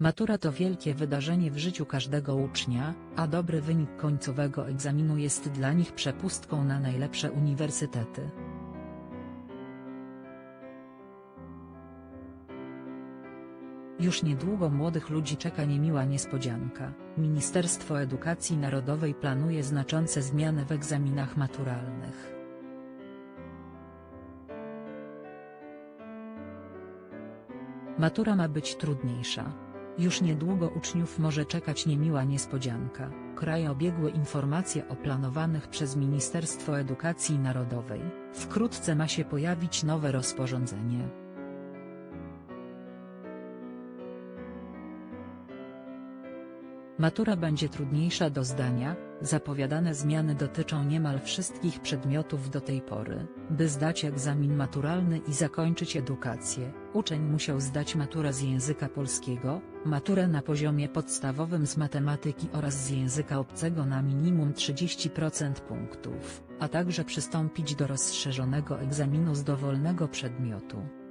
Matura to wielkie wydarzenie w życiu każdego ucznia, a dobry wynik końcowego egzaminu jest dla nich przepustką na najlepsze uniwersytety. Już niedługo młodych ludzi czeka niemiła niespodzianka. Ministerstwo Edukacji Narodowej planuje znaczące zmiany w egzaminach maturalnych. Matura ma być trudniejsza. Już niedługo uczniów może czekać niemiła niespodzianka. Kraj obiegły informacje o planowanych przez Ministerstwo Edukacji Narodowej. Wkrótce ma się pojawić nowe rozporządzenie. Matura będzie trudniejsza do zdania, zapowiadane zmiany dotyczą niemal wszystkich przedmiotów do tej pory. By zdać egzamin maturalny i zakończyć edukację, uczeń musiał zdać maturę z języka polskiego, maturę na poziomie podstawowym z matematyki oraz z języka obcego na minimum 30% punktów, a także przystąpić do rozszerzonego egzaminu z dowolnego przedmiotu.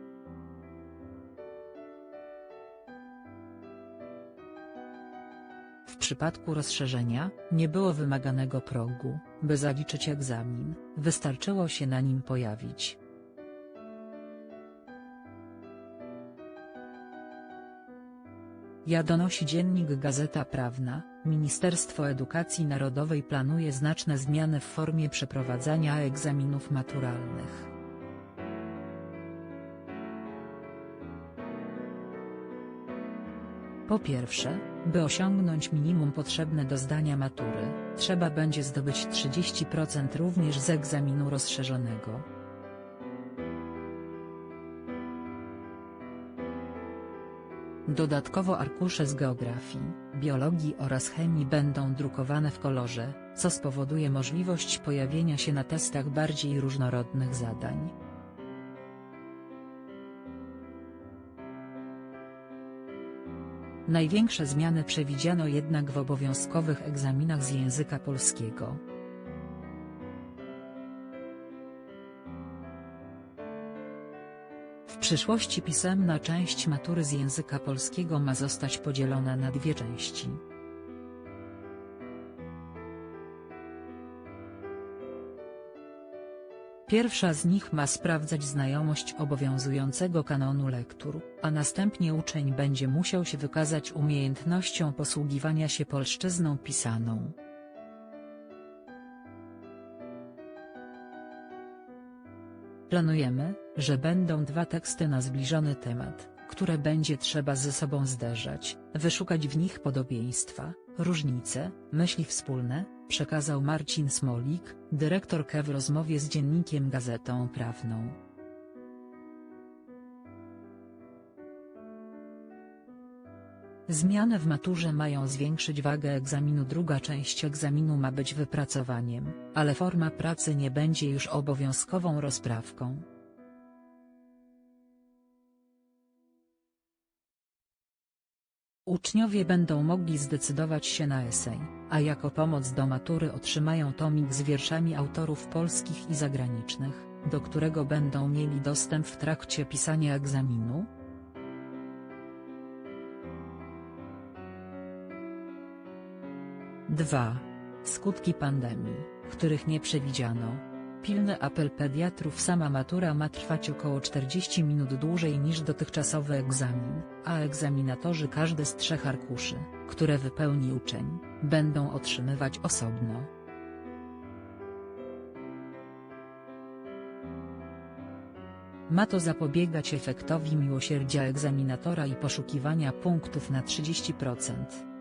W przypadku rozszerzenia, nie było wymaganego progu, by zaliczyć egzamin, wystarczyło się na nim pojawić. Ja donosi dziennik Gazeta Prawna, Ministerstwo Edukacji Narodowej planuje znaczne zmiany w formie przeprowadzania egzaminów maturalnych. Po pierwsze, by osiągnąć minimum potrzebne do zdania matury, trzeba będzie zdobyć 30% również z egzaminu rozszerzonego. Dodatkowo arkusze z geografii, biologii oraz chemii będą drukowane w kolorze, co spowoduje możliwość pojawienia się na testach bardziej różnorodnych zadań. Największe zmiany przewidziano jednak w obowiązkowych egzaminach z języka polskiego. W przyszłości pisemna część matury z języka polskiego ma zostać podzielona na dwie części. Pierwsza z nich ma sprawdzać znajomość obowiązującego kanonu lektur, a następnie uczeń będzie musiał się wykazać umiejętnością posługiwania się polszczyzną pisaną. Planujemy, że będą dwa teksty na zbliżony temat, które będzie trzeba ze sobą zderzać, wyszukać w nich podobieństwa, różnice, myśli wspólne, przekazał Marcin Smolik, dyrektor KE w rozmowie z dziennikiem Gazetą Prawną. Zmiany w maturze mają zwiększyć wagę egzaminu. Druga część egzaminu ma być wypracowaniem, ale forma pracy nie będzie już obowiązkową rozprawką. Uczniowie będą mogli zdecydować się na esej, a jako pomoc do matury otrzymają tomik z wierszami autorów polskich i zagranicznych, do którego będą mieli dostęp w trakcie pisania egzaminu. Dwa. Skutki pandemii, których nie przewidziano. Pilny apel pediatrów sama matura ma trwać około 40 minut dłużej niż dotychczasowy egzamin, a egzaminatorzy każdy z trzech arkuszy, które wypełni uczeń, będą otrzymywać osobno. Ma to zapobiegać efektowi miłosierdzia egzaminatora i poszukiwania punktów na 30%,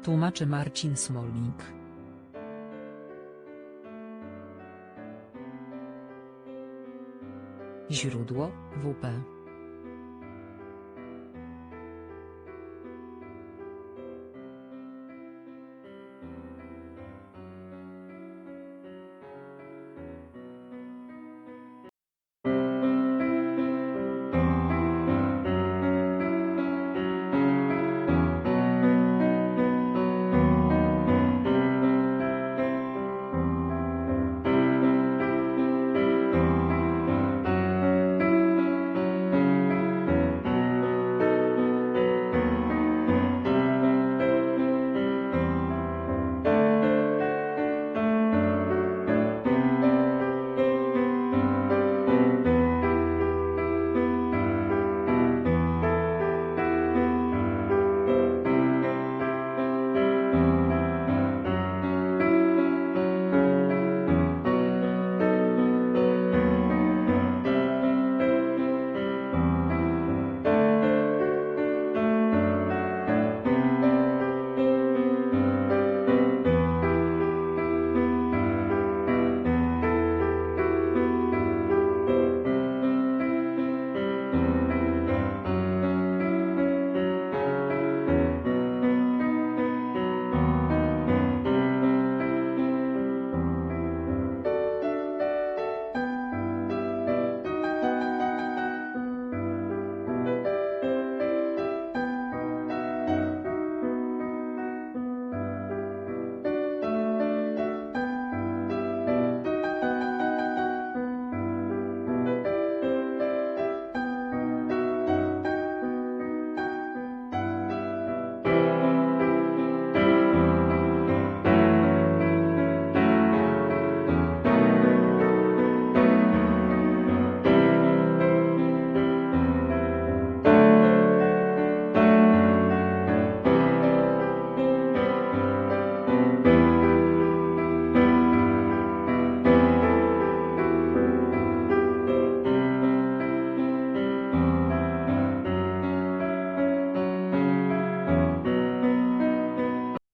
tłumaczy Marcin Smolnik. Źródło: WP